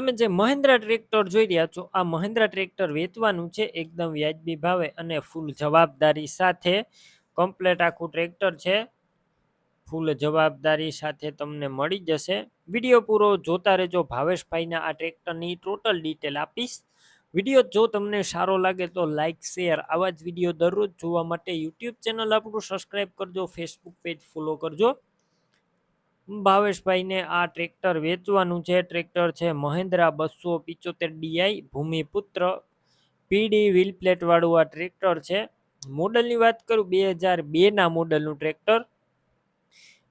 તમે જે મહિન્દ્રા ટ્રેક્ટર જોઈ રહ્યા છો, આ મહિન્દ્રા ટ્રેક્ટર વેચવાનું છે એકદમ વ્યાજબી ભાવે અને ફૂલ જવાબદારી સાથે કમ્પ્લેટ આખું ટ્રેક્ટર છે. ફૂલ જવાબદારી સાથે તમને મળી જશે. વીડિયો પૂરો જોતા રહેજો. ભાવેશભાઈના આ ટ્રેક્ટરની ટોટલ ડિટેલ આપીશ. વીડિયો જો તમને સારો લાગે તો લાઇક શેર આવા જ વીડિયો દરરોજ જોવા માટે યુટ્યુબ ચેનલ આપણું સબસ્ક્રાઈબ કરજો. ફેસબુક પેજ ફોલો કરજો. ભાવેશભાઈને આ ટ્રેક્ટર વેચવાનું છે. ટ્રેક્ટર છે મહેન્દ્રા બસો પિચોતેર ડીઆઈ ભૂમિપુત્ર, પીડી વ્હીલ આ ટ્રેક્ટર છે. મોડલની વાત કરું, બે હજાર બેના મોડલનું ટ્રેક્ટર.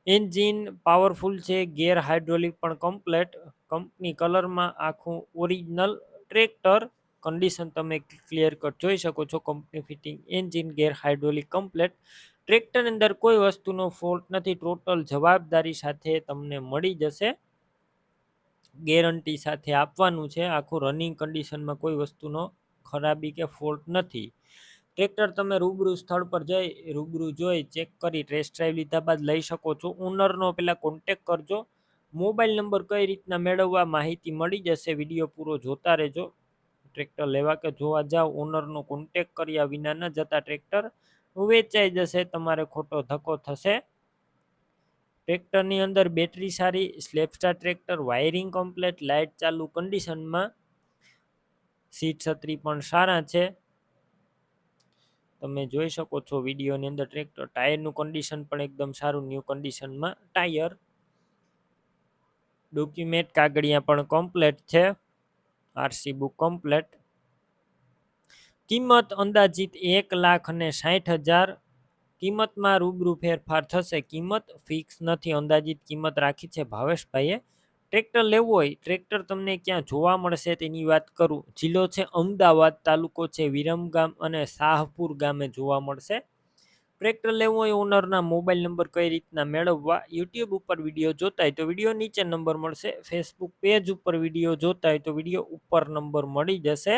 એન્જિન પાવરફુલ છે, ગેર હાઇડ્રોલિક પણ કમ્પ્લેટ. કંપની કલરમાં આખું ઓરિજિનલ ટ્રેક્ટર. કન્ડિશન તમે ક્લિયર કટ જોઈ શકો છો, company fitting, engine gear hydraulic complete. ટ્રેક્ટરની અંદર કોઈ વસ્તુનો ફોલ્ટ નથી ટોટલ જવાબદારી સાથે તમને મળી જશે. ગેરંટી સાથે આપવાનું છે, આખું રનિંગ કન્ડિશનમાં કોઈ વસ્તુનો ખરાબી કે ફોલ્ટ નથી. ટ્રેક્ટર તમે રૂબરૂ સ્થળ પર જઈ, રૂબરૂ જોઈ ચેક કરી ટેસ્ટ ડ્રાઈવ લીધા બાદ લઈ શકો છો. ઓનરનો પહેલાં કોન્ટેક કરજો. મોબાઈલ નંબર કઈ રીતના મેળવવા માહિતી મળી જશે વીડિયો પૂરો જોતા રહેજો. ટ્રેક્ટર લેવા કે જોવા જાઓ ઓનરનો કોન્ટેક કર્યા વિના ન જતા ટ્રેક્ટર. વેચાઈ જશે, તમારે ખોટો ધક્કો થશે. ટ્રેક્ટરની અંદર બેટરી સારી સ્લેપસ્ટાર ટ્રેક્ટર, વાયરિંગ કમ્પ્લેટ, લાઇટ ચાલુ કન્ડિશનમાં. સીટ છત્રી પણ સારા છે. તમે જોઈ શકો છો વિડીયોની અંદર ટ્રેક્ટર ટાયરનું કન્ડિશન પણ એકદમ સારું, ન્યૂ કન્ડિશનમાં ટાયર. ડોક્યુમેન્ટ કાગળિયા પણ કમ્પ્લેટ છે. RC book complete. કિંમત અંદાજિત એક લાખ અને સાઠ હજાર. કિંમતમાં રૂબરૂ ફેરફાર થશે. કિંમત ફિક્સ નથી. અંદાજિત કિંમત રાખી છે ભાવેશભાઈએ. ટ્રેક્ટર લેવું હોય, ટ્રેક્ટર તમને ક્યાં જોવા મળશે તેની વાત કરું. જિલ્લો છે અમદાવાદ, તાલુકો છે વિરમગામ અને શાહપુર ગામે જોવા મળશે. ટ્રેક્ટર લેવું હોય, ઓનરના મોબાઈલ નંબર કઈ રીતના મેળવવા, યુટ્યુબ ઉપર વીડિયો જોતા હોય તો વીડિયો નીચે નંબર મળશે. ફેસબુક પેજ ઉપર વીડિયો જોતા હોય તો વીડિયો ઉપર નંબર મળી જશે.